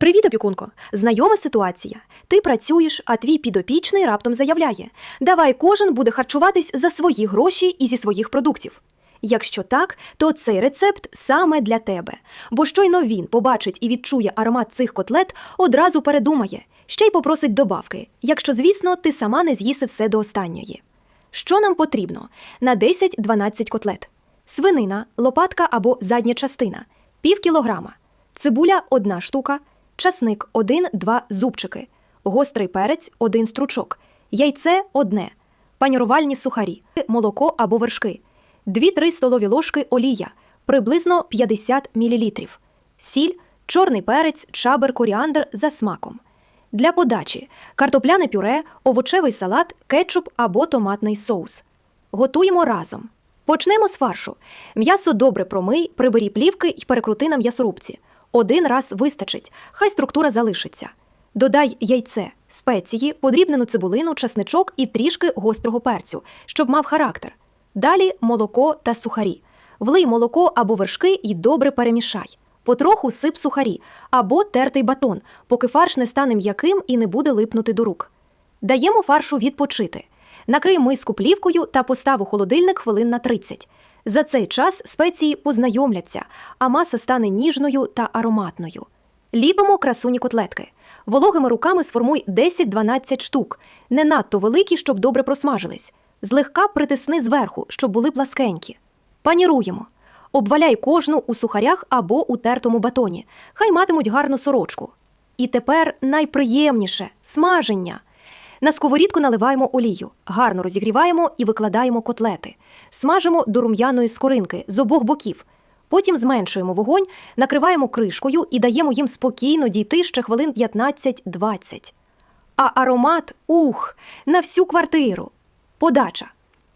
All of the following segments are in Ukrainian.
Привіт, опікунко! Знайома ситуація. Ти працюєш, а твій підопічний раптом заявляє: Давай кожен буде харчуватись за свої гроші і зі своїх продуктів. Якщо так, то цей рецепт саме для тебе. Бо щойно він побачить і відчує аромат цих котлет, одразу передумає, ще й попросить добавки, якщо, звісно, ти сама не з'їси все до останньої. Що нам потрібно? На 10-12 котлет. Свинина, лопатка або задня частина пів кілограма, цибуля одна штука, часник 1-2 зубчики, гострий перець один стручок, яйце одне, панірувальні сухарі, молоко або вершки, 2-3 столові ложки олія, приблизно 50 мл, сіль, чорний перець, чабер, коріандр за смаком. Для подачі картопляне пюре, овочевий салат, кетчуп або томатний соус. Готуємо разом. Почнемо з фаршу. М'ясо добре промий, прибері плівки і перекрути на м'ясорубці. Один раз вистачить, хай структура залишиться. Додай яйце, спеції, подрібнену цибулину, часничок і трішки гострого перцю, щоб мав характер. Далі молоко та сухарі. Влий молоко або вершки і добре перемішай. Потроху сип сухарі або тертий батон, поки фарш не стане м'яким і не буде липнути до рук. Даємо фаршу відпочити. Накрий миску плівкою та постав у холодильник хвилин на 30. За цей час спеції познайомляться, а маса стане ніжною та ароматною. Ліпимо красуні котлетки. Вологими руками сформуй 10-12 штук, не надто великі, щоб добре просмажились. Злегка притисни зверху, щоб були пласкенькі. Паніруємо. Обваляй кожну у сухарях або у тертому батоні. Хай матимуть гарну сорочку. І тепер найприємніше смаження. На сковорідку наливаємо олію, гарно розігріваємо і викладаємо котлети. Смажимо до рум'яної скоринки з обох боків. Потім зменшуємо вогонь, накриваємо кришкою і даємо їм спокійно дійти ще хвилин 15-20. А аромат ух, на всю квартиру. Подача.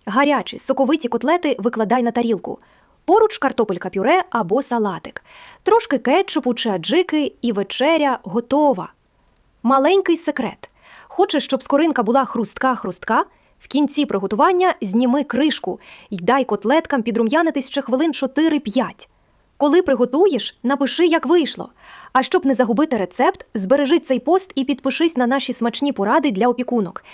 Гарячі, соковиті котлети викладай на тарілку. Поруч картопелька пюре або салатик. Трошки кетчупу чи аджики і вечеря готова. Маленький секрет. Хочеш, щоб скоринка була хрустка-хрустка? В кінці приготування зніми кришку й дай котлеткам підрум'янитись ще хвилин 4-5. Коли приготуєш, напиши, як вийшло. А щоб не загубити рецепт, збережи цей пост і підпишись на наші смачні поради для опікунок.